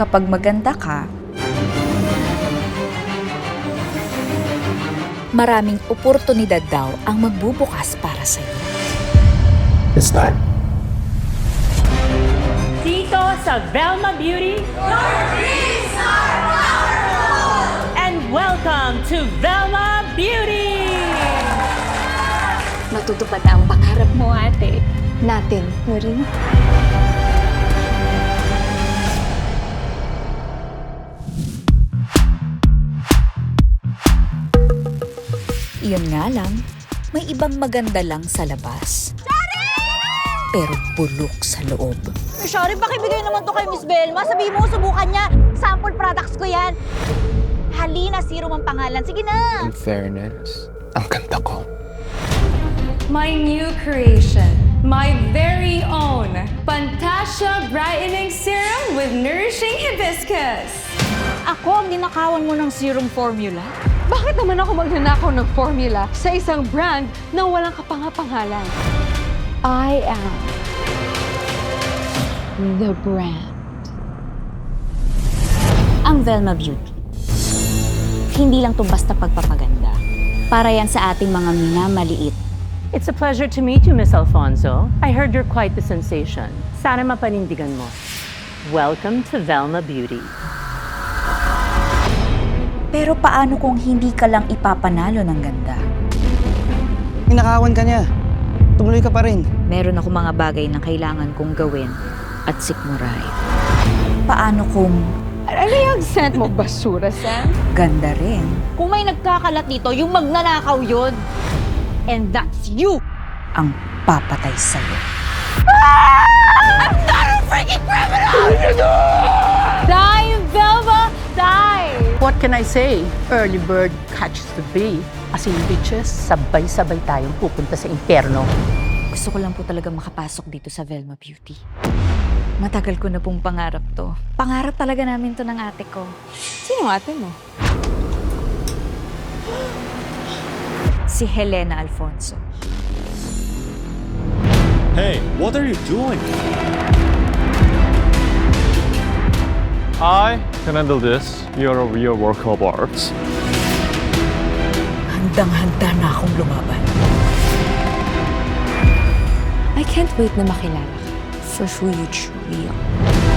Kapag maganda ka, maraming oportunidad daw ang magbubukas para sa iyo. It's time. Dito sa Velma Beauty. And welcome to Velma Beauty! Matutupad ang pangarap mo, ate. Natin, mo rin. Iyon nga lang, may ibang maganda lang sa labas. Pero bulok sa loob. Sorry, pakibigay naman to kay Miss Belma. Sabihin mo, subukan niya. Sample products ko yan. Halina, Serum ang pangalan. Sige na. In fairness, ang ganda ko. My new creation, my very own Fantasia Brightening Serum with Nourishing Hibiscus. Ako ang ninakawan mo ng serum formula. Bakit naman ako magnanakaw ng formula sa isang brand na walang kapangapangalan? I am the brand. Ang Velma Beauty. Hindi lang to basta pagpapaganda. Para yan sa ating mga minamaliit. It's a pleasure to meet you, Miss Alfonso. I heard you're quite the sensation. Sana mapanindigan mo. Welcome to Velma Beauty. Pero paano kung hindi ka lang ipapanalo ng ganda? Inakawan ka niya. Tumuloy ka pa rin. Meron ako mga bagay na kailangan kong gawin at sikmuray. Paano kung Ano yung scent mo, basura, Sam? ganda rin? Kung may nagkakalat dito, yung magnanakaw yun. And that's you! ang papatay sa'yo. Can I say? Early bird catches the bee. As in bitches, sabay-sabay tayong pupunta sa impyerno. Gusto ko lang po talaga makapasok dito sa Velma Beauty. Matagal ko na pong pangarap to. Pangarap talaga namin to ng ate ko. Sino ate mo? Si Helena Alfonso. Hey, what are you doing? I can handle this. You're a real work of art. Handang-handa na akong lumaban. I can't wait na makilala ka for who you truly are.